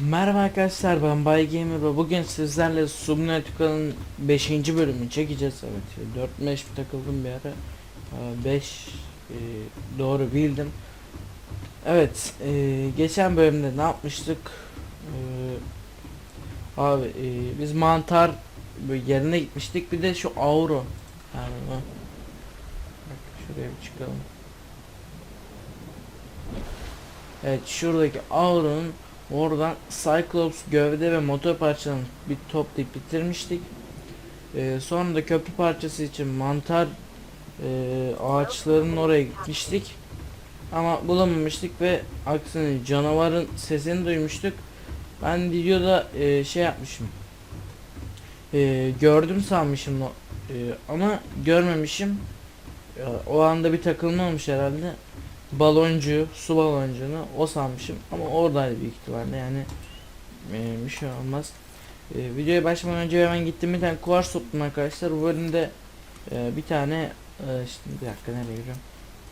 Merhaba arkadaşlar ben Bay ve bugün sizlerle Subnautica'nın 5. bölümünü çekeceğiz. Evet 4 5 takıldım bir ara. 5 doğru bildim. Evet e, geçen bölümde ne yapmıştık? E, Abi e, biz mantar yerine gitmiştik. Bir de şu Auro. Yani. Bak şuraya bir çıkalım. Evet şuradaki Auro'nun Oradan Cyclops gövde ve motor parçalarını bir toplayıp bitirmiştik. Ee, sonra da köprü parçası için mantar e, ağaçlarının oraya gitmiştik. Ama bulamamıştık ve aksine canavarın sesini duymuştuk. Ben videoda e, şey yapmışım. E, gördüm sanmışım e, ama görmemişim. E, o anda bir takılma olmuş herhalde baloncu, su baloncuğunu o sanmışım ama oradaydı büyük ihtimalle yani e, bir şey olmaz. E, videoya başlamadan önce hemen gittim bir tane kuvars topladım arkadaşlar. Bu e, bir tane e, şimdi bir dakika nereye gidiyorum?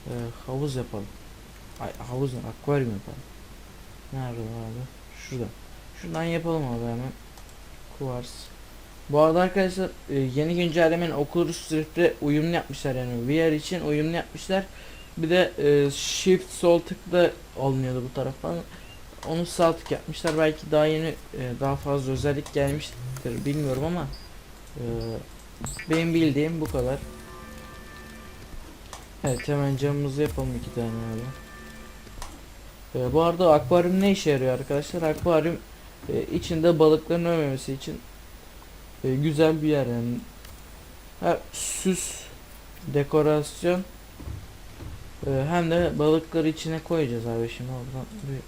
E, havuz yapalım. Ay havuz? Akvaryum yapalım. Nerede abi? Şurada. Şuradan yapalım abi hemen. Kuvars. Bu arada arkadaşlar e, yeni güncellemenin Oculus Rift'e uyumlu yapmışlar yani VR için uyumlu yapmışlar. Bir de e, shift sol tıkla olmuyordu bu taraftan. Onu sağ tık yapmışlar. Belki daha yeni e, daha fazla özellik gelmiştir bilmiyorum ama e, benim bildiğim bu kadar. Evet hemen camımızı yapalım iki tane abi. E, bu arada akvaryum ne işe yarıyor arkadaşlar? Akvaryum e, içinde balıkların ölmemesi için e, güzel bir yer yani. Ha, süs dekorasyon ee, hem de balıkları içine koyacağız abi şimdi oradan bir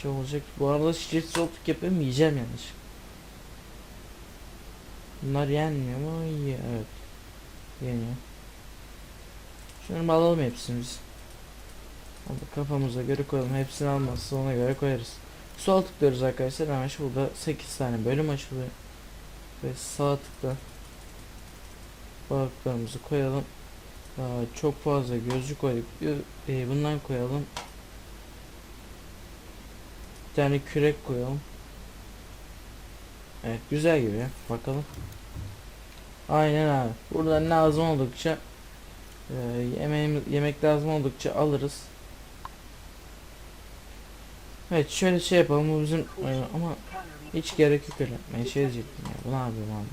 şey olacak. Bu arada street saltık yapıyorum yiyeceğim yanlış. Bunlar yenmiyor mu? Yiyor evet. Yeniyor. Şunu alalım hepsini biz. Kafamıza göre koyalım. Hepsini almazsa ona göre koyarız. Sol tıklıyoruz arkadaşlar. Hemen şurada 8 tane bölüm açılıyor. Ve sağ tıkla balıklarımızı koyalım. Aa, çok fazla gözcü koyduk. E, bundan koyalım. Bir tane kürek koyalım. Evet güzel gibi. Bakalım. Aynen abi. Buradan lazım oldukça e, yemeğimiz, yemek lazım oldukça alırız. Evet şöyle şey yapalım bu bizim e, ama hiç gerek yok öyle yapmaya şey diyecektim ya bu ne yapıyor Muhammed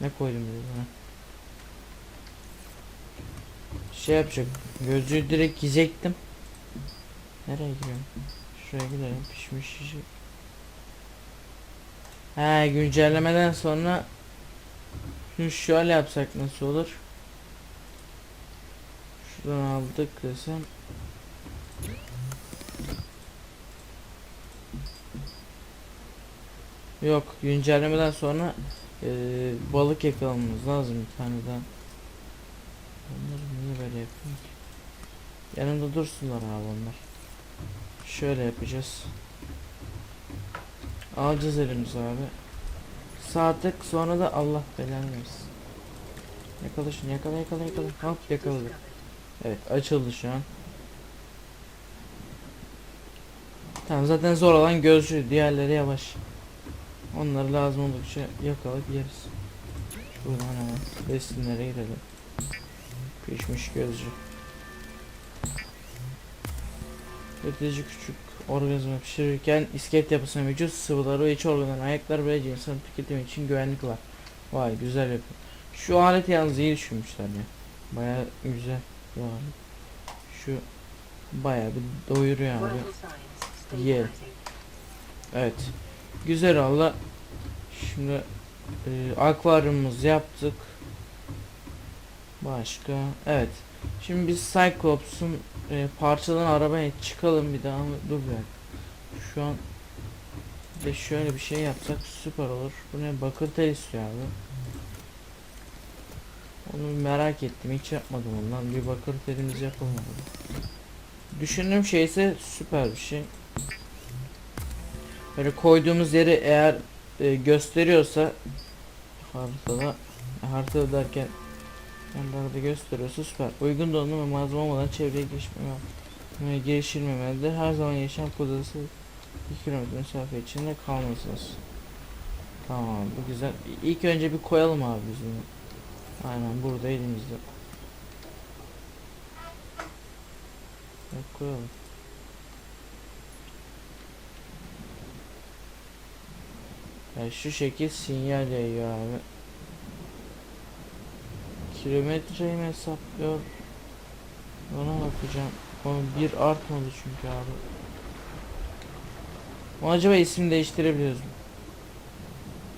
ne koydum buna şey yapacak. Gözlüğü direkt giyecektim. Nereye gidiyorum? Şuraya gidelim. Pişmiş yiyecek. He güncellemeden sonra şunu şöyle yapsak nasıl olur? Şuradan aldık desem. Yok güncellemeden sonra e, balık yakalamamız lazım bir tane daha. Onlar yapıyor ki? Yanımda dursunlar abi onlar. Şöyle yapacağız. Alacağız elimizi abi. Sağ tık sonra da Allah belanı versin. Yakala şunu yakala yakala yakala. Hop yakaladık. Evet açıldı şu an. Tamam zaten zor olan gözcü diğerleri yavaş. Onları lazım oldukça yakalayıp yeriz. Buradan hemen besinlere girelim. Pişmiş gözcü. Üretici küçük organizma pişirirken iskelet yapısına vücut sıvıları ve iç organların ayaklar ve insan tüketimi için güvenlik var. Vay güzel yapı. Şu alet yalnız iyi düşünmüşler ya. Baya güzel alet. Şu baya bir doyuruyor abi. Ye. Evet. Güzel oldu. Şimdi e, akvaryumumuzu yaptık. Başka. Evet. Şimdi biz Cyclops'un e, parçalan arabaya çıkalım bir daha. Dur bir. Şu an de şöyle bir şey yapsak süper olur. Bu ne bakır tel istiyor abi. Onu merak ettim. Hiç yapmadım ondan. Bir bakır telimiz yapalım abi. Düşündüğüm şey ise süper bir şey. Böyle koyduğumuz yeri eğer e, gösteriyorsa haritada haritada derken Yanlarda gösteriyorsa süper. Uygun donanım ve malzeme olmadan çevreye girişmeme, girişilmemelidir. Her zaman yaşam kodası 2 kilometre mesafe içinde kalmasınız. Tamam bu güzel. İlk önce bir koyalım abi biz bunu. Aynen burada elimizde. Evet, koyalım. Yani şu şekil sinyal yayıyor abi. Kilometreyi mi hesaplıyor? Ona bakacağım. Onun bir artmadı çünkü abi. O acaba isim değiştirebiliyoruz mu?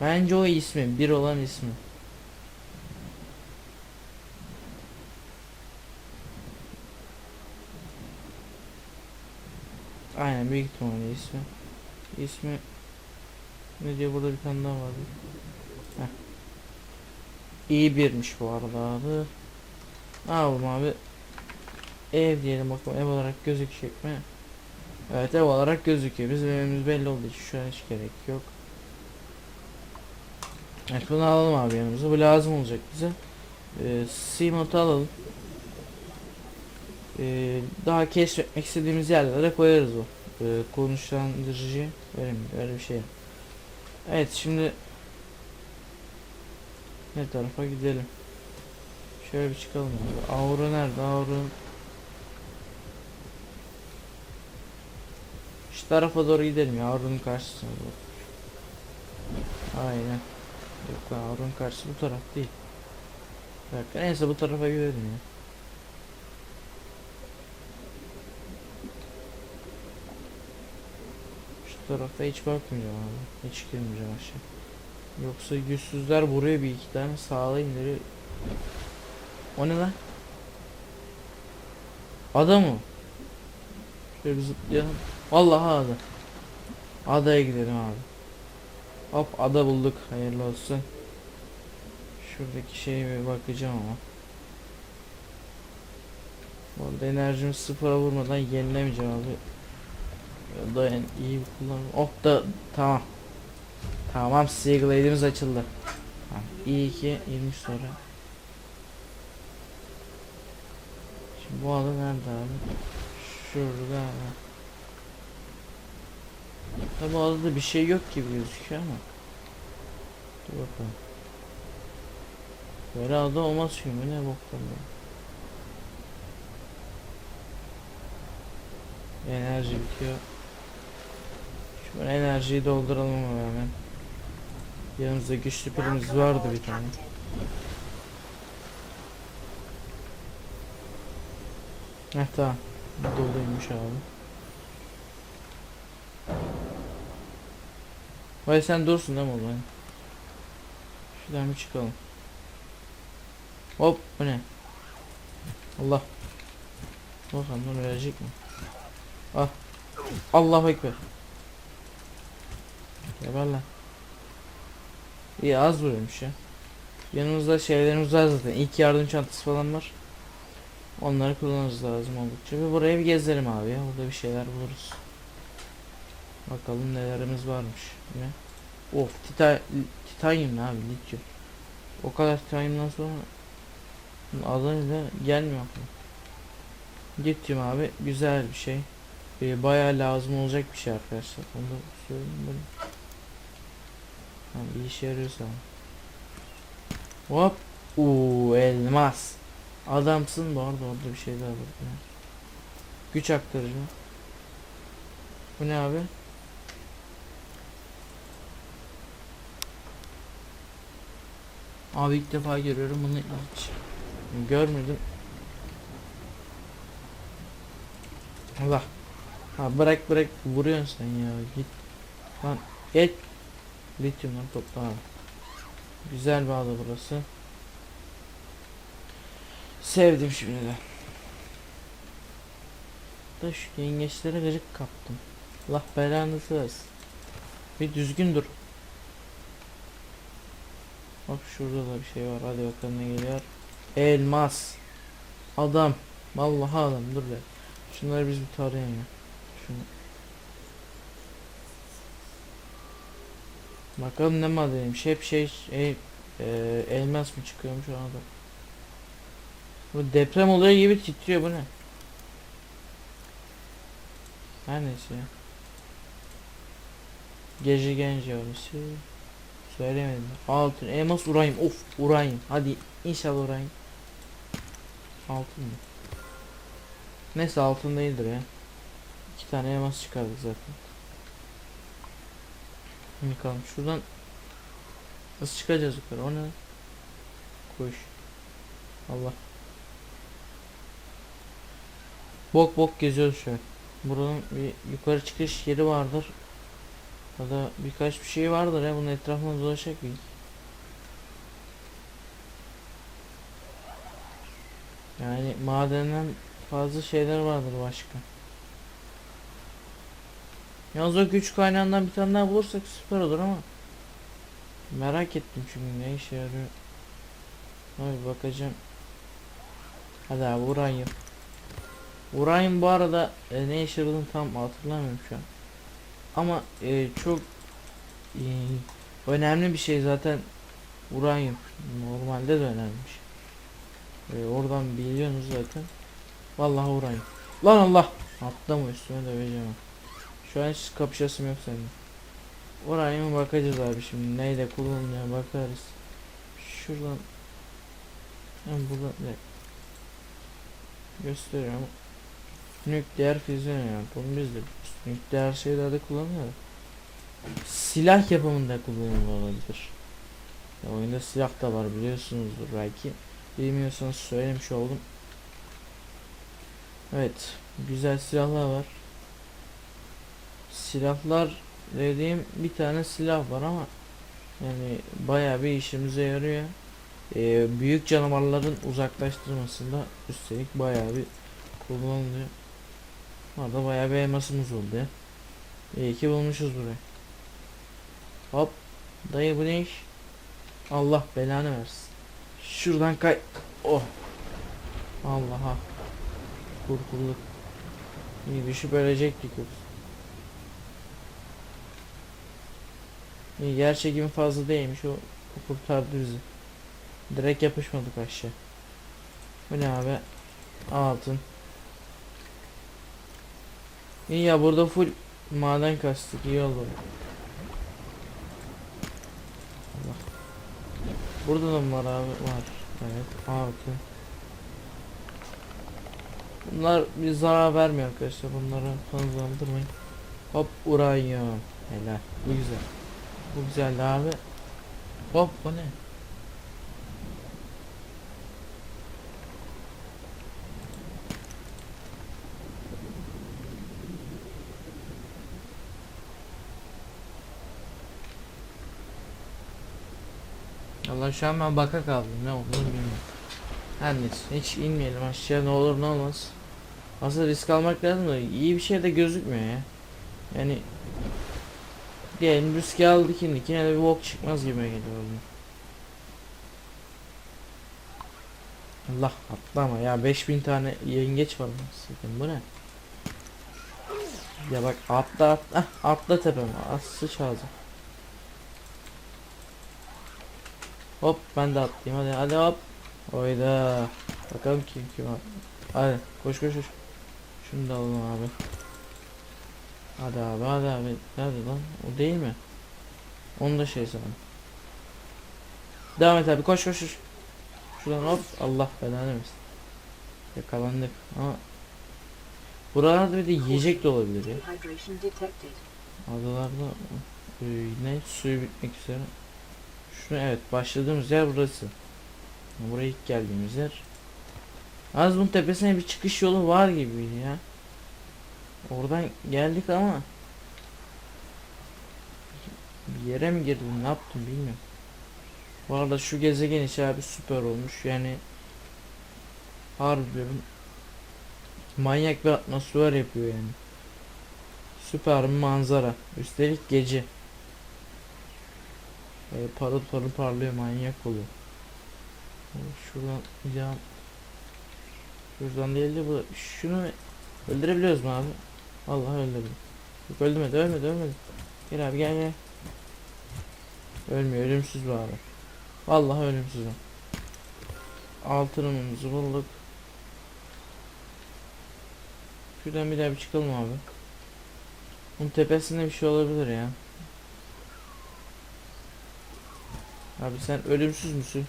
Bence o ismi, bir olan ismi. Aynen büyük ihtimalle ismi. İsmi ne diyor burada bir tane daha vardı. İyi birmiş bu arada abi. Ne yapalım abi? Ev diyelim bakalım ev olarak gözükecek mi? Evet ev olarak gözüküyor. Bizim evimiz belli olduğu için şu an hiç gerek yok. Evet bunu alalım abi yanımıza. Bu lazım olacak bize. Ee, Seamont'u alalım. Ee, daha keşfetmek istediğimiz yerlere koyarız o. Ee, konuşlandırıcı öyle mi? Öyle bir şey. Evet şimdi ne tarafa gidelim? Şöyle bir çıkalım abi. Avru nerede? Avru Şu tarafa doğru gidelim ya. Avrunun karşısına doğru. Aynen. Yok lan Avrunun karşısı bu taraf değil. Bir dakika neyse bu tarafa gidelim ya. Şu tarafta hiç bakmayacağım abi. Hiç girmeyeceğim aşağı. Yoksa yüzsüzler buraya bir iki tane sağla indirir. O ne lan? Adam mı? Şöyle bir zıplayalım. Vallahi ada. Adaya gidelim abi. Hop ada bulduk. Hayırlı olsun. Şuradaki şeye bir bakacağım ama. Bu arada enerjimi sıfıra vurmadan yenilemeyeceğim abi. Ya da en iyi bir kullanım. Oh da tamam. Tamam Seaglade'imiz açıldı. İyi ki 20 sonra. Şimdi bu ada nerede abi? Şurada abi. Tabi adada bir şey yok gibi gözüküyor ama. Dur bakalım. Böyle ada olmaz çünkü ne boktan bu. Enerji bitiyor. Şu enerjiyi dolduralım hemen. Yanımızda güçlü pilimiz vardı bir tane. Heh tamam. Doluymuş abi. Vay sen dursun değil mi oğlum? Şuradan bir çıkalım. Hop bu ne? Allah. Bakalım bunu verecek mi? Ah. Allahu Ekber. Geber lan. İyi az vuruyormuş ya. Yanımızda şeylerimiz var zaten. İlk yardım çantası falan var. Onları kullanırız lazım oldukça. Bir buraya bir gezelim abi ya. Burada bir şeyler buluruz. Bakalım nelerimiz varmış. Ne? Of tita titanyum ne abi lityum. O kadar titanyumdan sonra adıyla gelmiyor aklıma. Lityum abi güzel bir şey. Ee, bayağı lazım olacak bir şey arkadaşlar. Onu da söyleyeyim ben. Yani bir işe yarıyorsa. Hop. Uuu elmas. Adamsın bu arada orada bir şey daha var. Güç aktarıcı. Bu ne abi? Abi ilk defa görüyorum bunu hiç görmedim. Allah. Ha bırak bırak vuruyorsun sen ya git. Lan geç. Lityumları topla. Güzel ada burası. Sevdim şimdi de. Da şu yengeçlere gıcık kaptım. Allah belanızı versin. Bir düzgün dur. Bak şurada da bir şey var. Hadi bakalım ne geliyor. Elmas. Adam. Vallahi adam dur be. Şunları biz bir tarayalım ya. Şunu. Bakalım ne madeniymiş. Hep şey, şey e, elmas mı çıkıyormuş ona da. Bu deprem oluyor gibi titriyor bu ne? Her neyse ya. Gece genci orası. Söylemedim. Altın, elmas, uranyum. Of, uranyum. Hadi inşallah uranyum. Altın mı? Neyse altın değildir ya. İki tane elmas çıkardık zaten. Bakalım şuradan nasıl çıkacağız yukarı? O ne? Koş. Allah. Bok bok geziyoruz şu an. Buranın bir yukarı çıkış yeri vardır. Ya da birkaç bir şey vardır ya bunun etrafına dolaşacak bir. Yani madenden fazla şeyler vardır başka. Yalnız o güç kaynağından bir tane daha bulursak süper olur ama. Merak ettim çünkü ne işe yarıyor. Abi bakacağım. Hadi abi uranyum. Uranyum bu arada e, ne işe yaradığını tam hatırlamıyorum şu an. Ama e, çok e, önemli bir şey zaten uranyum. Normalde de önemliymiş e, Oradan biliyorsunuz zaten. Vallahi uranyum. Lan Allah! Atlama üstüme döveceğim Şu an hiç kapışasım yok seninle Oraya mı bakacağız abi şimdi neyle kullanılıyor bakarız. Şuradan ben burada ne gösteriyorum. Nükleer füzyon yani bunu biz de. Nükleer şeylerde kullanılıyor. Silah yapımında kullanılıyor olabilir. Ya oyunda silah da var biliyorsunuzdur belki. Bilmiyorsanız söylemiş oldum. Evet, güzel silahlar var. Silahlar dediğim bir tane silah var ama yani bayağı bir işimize yarıyor. Ee, büyük canavarların uzaklaştırmasında üstelik bayağı bir kullanılıyor. Orada bayağı bir elmasımız oldu ya. İyi ki bulmuşuz burayı. Hop. Dayı bu ne iş? Allah belanı versin. Şuradan kay. Oh. Allah'a. Kurtulduk. İyi düşüp ölecektik yoksa. Yer çekimi fazla değilmiş o, kurtardı bizi. Direkt yapışmadık aşağı. Bu ne abi? Altın. İyi ya burada full maden kastık iyi oldu. Burada da var abi? Var. Evet altın. Bunlar bir zarar vermiyor arkadaşlar. Bunları tanıdırmayın. Hop uranyum. Helal. Bu güzel. Bu güzeldi abi. Hop bu ne? Allah şu an ben baka kaldım ne olduğunu bilmiyorum. Her neyse hiç inmeyelim aşağı ne olur ne olmaz. Aslında risk almak lazım da iyi bir şey de gözükmüyor ya. Yani Diyelim riski aldık indik yine de bir bok çıkmaz gibi geliyor. Allah atlama ya 5000 tane yengeç var sakın bu ne? Ya bak atla atla atla tepeme az sıçağızı. Hop ben de atlayayım hadi hadi hop. Oyda. Bakalım kim kim var. Hadi koş koş koş. Şunu da alalım abi. Hadi abi hadi abi. Nerede lan? O değil mi? Onu da şey sanırım. Devam et abi koş koş koş. Şuradan hop Allah belanı versin. Yakalandık ama Buralarda bir de yiyecek de olabilir ya. Adalarda e, ne suyu bitmek üzere. Şunu evet başladığımız yer burası. Buraya ilk geldiğimiz yer. Az bunun tepesine bir çıkış yolu var gibiydi ya. Oradan geldik ama bir yere mi girdim ne yaptım bilmiyorum. Bu arada şu gezegen işi abi süper olmuş yani harbi diyorum manyak bir atmosfer yapıyor yani. Süper bir manzara. Üstelik gece. Böyle parıl parıl parlıyor manyak oluyor. Şuradan ya Şuradan değil de bu şunu öldürebiliyoruz mu abi? Allah öldürdüm. Yok öldürmedi ölmedi ölmedi. Gel abi gel gel. Ölmüyor ölümsüz bu abi. Vallahi ölümsüz. Altınımızı bulduk. Şuradan bir daha bir çıkalım abi. Bunun tepesinde bir şey olabilir ya. Abi sen ölümsüz müsün?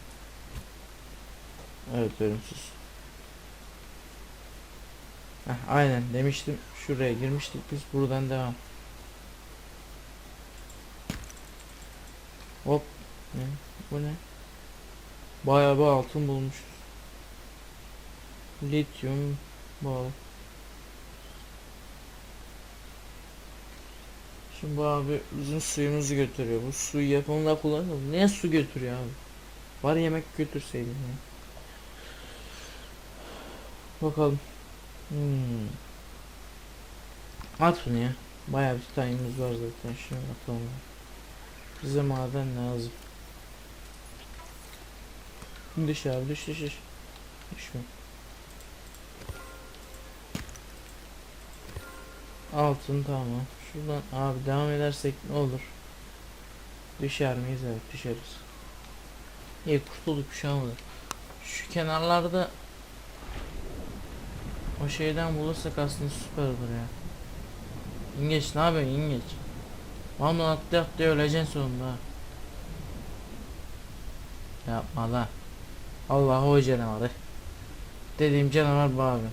Evet ölümsüz. Heh, aynen demiştim. Şuraya girmiştik biz. Buradan devam. Hop. Ne? Bu ne? Bayağı bir altın bulmuşuz. Lityum bal. Şimdi bu abi bizim suyumuzu götürüyor. Bu suyu yapımında kullanıyor. Ne su götürüyor abi? Var yemek götürseydin ya. Bakalım. Hmm. At bunu ya. Bayağı bir time'ımız var zaten. Şunu atalım. Bize maden lazım. Düş abi düş düş düş. Düşme. Altın tamam. Şuradan abi devam edersek ne olur? Düşer miyiz? Evet düşeriz. İyi kurtulduk bir şey olmadı. Şu kenarlarda o şeyden bulursak aslında süper olur ya. İngeç ne yapıyorsun İngeç? Vallahi atlaya atlaya öleceksin sonunda. Yapma lan. Allah o canavarı. Dediğim canavar bu abi.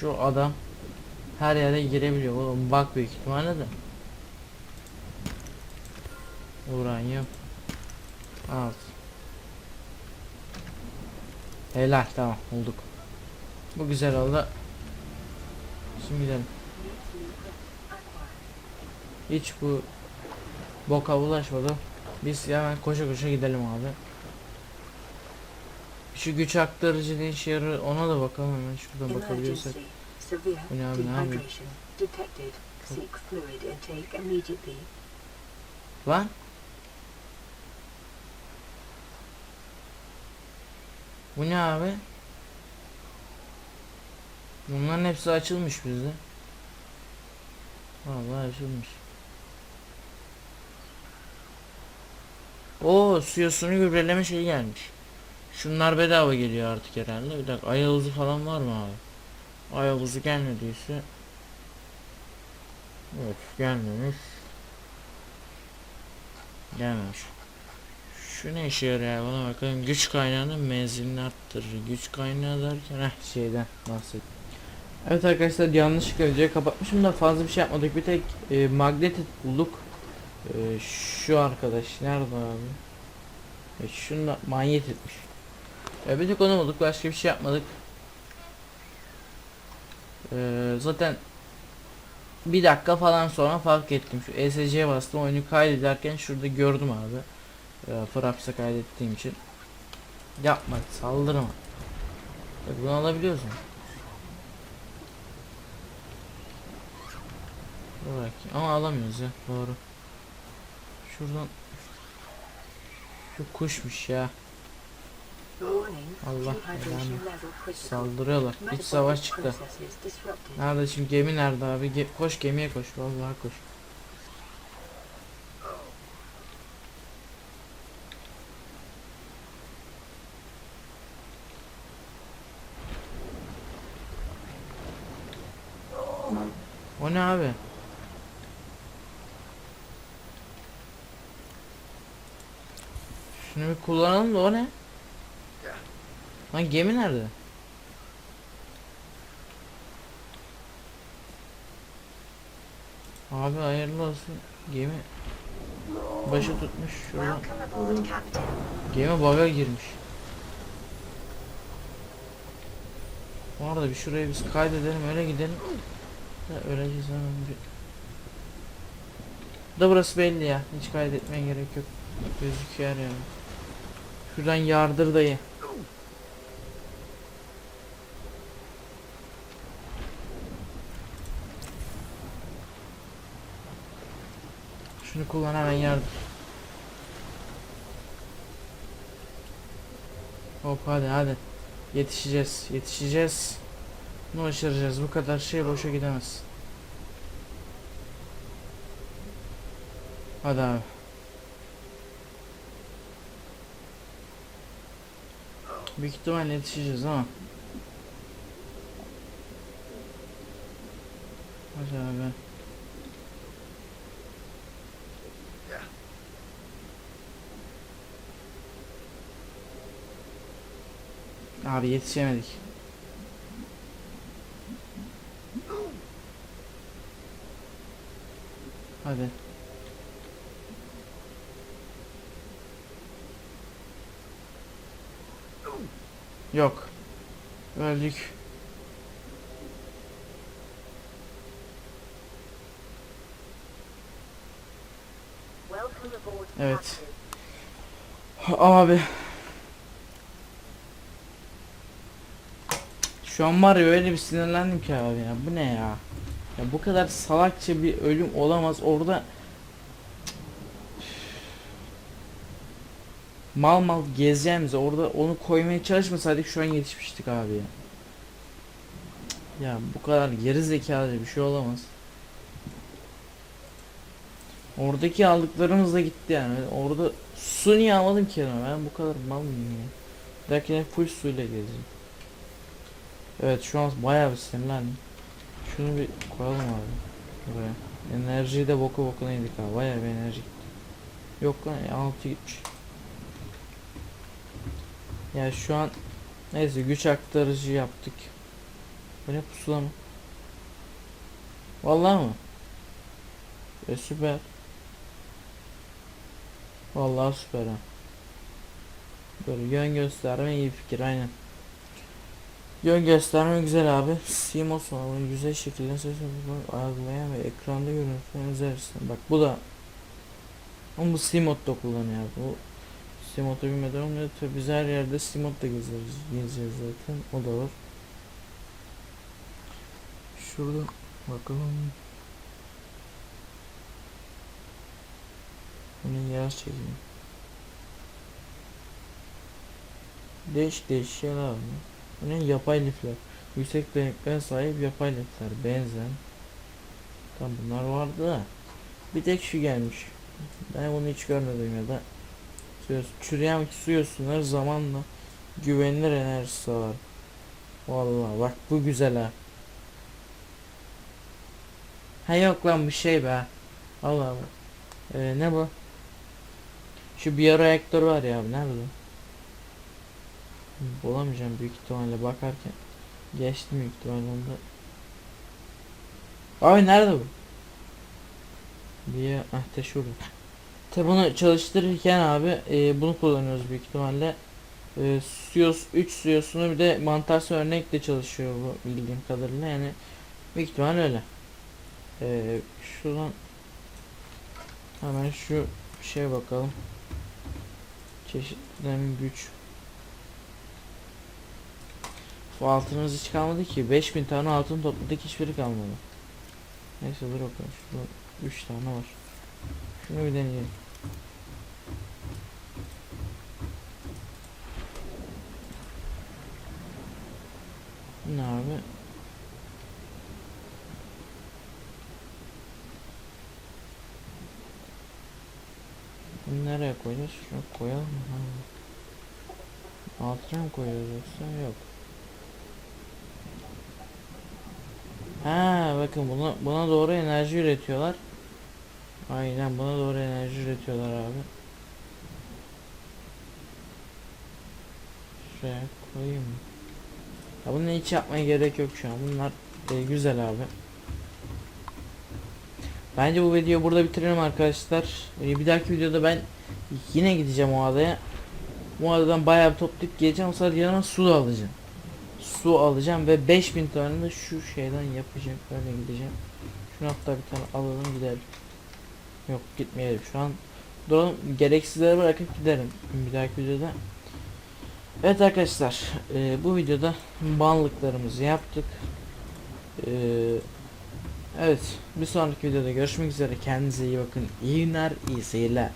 Şu adam her yere girebiliyor oğlum bak büyük ihtimalle de. Uranyum. Alt. Helal tamam bulduk. Bu güzel oldu. Şimdi gidelim. Hiç bu boka bulaşmadı. Biz hemen koşa koşa gidelim abi. Şu güç aktarıcı ne işe yarar ona da bakalım hemen şuradan bakabiliyorsak. Bu ne abi, ne yapıyor? Lan. Bu ne abi? Bunların hepsi açılmış bizde. Vallahi açılmış. Oo suyosunu gübreleme şeyi gelmiş. Şunlar bedava geliyor artık herhalde. Bir dakika ay havuzu falan var mı abi? Ay havuzu gelmediyse. Yok gelmemiş. Gelmemiş. Şu ne işe yarıyor bana bakalım. Güç kaynağının menzilini arttırır. Güç kaynağı derken heh şeyden bahset. Evet arkadaşlar yanlışlıkla videoyu kapatmışım da fazla bir şey yapmadık. Bir tek e, magnetit bulduk. E, şu arkadaş nerede abi? E, şunu manyet etmiş. E, bir tek onu bulduk. Başka bir şey yapmadık. E, zaten bir dakika falan sonra fark ettim. Şu ESC'ye bastım oyunu kaydederken şurada gördüm abi. E, Fraps'a kaydettiğim için. Yapma saldırma. Bak bunu alabiliyorsun. Bakayım. Ama alamıyoruz ya doğru. Şuradan şu kuşmuş ya. Allah belanı. Saldırıyorlar. İç savaş çıktı. Nerede şimdi gemi nerede abi? Ge- koş gemiye koş. Vallahi koş. Ne abi? Şunu bir kullanalım da o ne? Lan gemi nerede? Abi hayırlı olsun. Gemi başı tutmuş şuradan. Gemi baga girmiş. Bu arada bir şuraya biz kaydedelim öyle gidelim. Öleceğiz hemen bir. Da burası belli ya. Hiç kaydetmeye gerek yok. Gözüküyor yani. Şuradan yardır dayı. Şunu kullan hemen yardır. Hop hadi hadi. Yetişeceğiz. Yetişeceğiz. Ne başaracağız? Bu kadar şey boşa gidemez. Hadi abi. Büyük ihtimalle yetişeceğiz ama. Hadi abi. Abi yetişemedik. Hadi. Yok. Öldük. Evet. Abi. Şu an var ya öyle bir sinirlendim ki abi ya. Bu ne ya? Ya bu kadar salakça bir ölüm olamaz. Orada mal mal gezeceğimize orada onu koymaya çalışmasaydık şu an yetişmiştik abi ya. Ya bu kadar geri zekalı bir şey olamaz. Oradaki aldıklarımız da gitti yani. Orada su niye almadım ki yanıma? Ben bu kadar mal mıyım ya? Dahakine full suyla gezeceğim. Evet şu an bayağı bir sinirlendim. Şunu bir koyalım abi. Buraya. Enerjiyi de boku bokuna yedik abi. Bayağı bir enerji gitti. Yok lan ya, altı gitmiş. Ya şu an neyse güç aktarıcı yaptık. Ne pusula mı? Vallahi mı? E süper. Vallahi süper ha. Böyle yön gösterme iyi fikir aynen. Yön gösterme güzel abi. CMOS var. Bunu güzel şekilde ses algılayan ve ekranda görüntülen üzerinden. Bak bu da ama bu CMOD'da kullanıyor abi. Bu CMOD'da bilmeden olmuyor. Tabi biz her yerde CMOD'da gezeriz. Gezeceğiz zaten. O da var. Şurada bakalım. Bunu yaz çekeyim. Değişik değişik şeyler var. Bu? Yapay lifler. Yüksek dayanıklığa sahip yapay lifler. Benzen. Tam bunlar vardı da. Bir tek şu gelmiş. Ben bunu hiç görmedim ya da. Çürüyen su yosunları zamanla güvenilir enerji sağlar. Vallahi bak bu güzel ha. Ha yok lan bu şey be. Allah Allah. Ee, ne bu? Şu biyoreaktör var ya abi nerede? Bulamayacağım büyük ihtimalle bakarken. Geçtim büyük ihtimalle onda. Abi nerede bu? Bir ah te şurada. Tabi bunu çalıştırırken abi e, bunu kullanıyoruz büyük ihtimalle. E, Suyos 3 suyosunu bir de mantar örnekle çalışıyor bu bildiğim kadarıyla yani büyük ihtimal öyle. E, şuradan hemen şu şey bakalım. Çeşitlerin güç. Bu altınımız hiç kalmadı ki. 5000 tane altın topladık hiçbiri kalmadı. Neyse dur bakalım. Şurada 3 tane var. Şunu bir deneyelim. Ne abi? Bunu nereye koyacağız? Şunu koyalım mı? Altına mı koyuyoruz yoksa? Yok. Ha bakın buna buna doğru enerji üretiyorlar. Aynen buna doğru enerji üretiyorlar abi. Şuraya koyayım mı? Ya bunu hiç yapmaya gerek yok şu an. Bunlar e, güzel abi. Bence bu videoyu burada bitirelim arkadaşlar. E, bir dahaki videoda ben yine gideceğim o adaya. Bu adadan bayağı bir toplayıp geleceğim. O sırada yanıma su da alacağım. Su alacağım ve 5000 tane de şu şeyden yapacağım. Böyle gideceğim. Şunu hatta bir tane alalım gidelim. Yok gitmeyelim şu an. Duralım gereksizleri bırakıp giderim bir dahaki videoda. Evet arkadaşlar e, bu videoda banlıklarımızı yaptık. E, evet bir sonraki videoda görüşmek üzere kendinize iyi bakın. İyi günler iyi seyirler.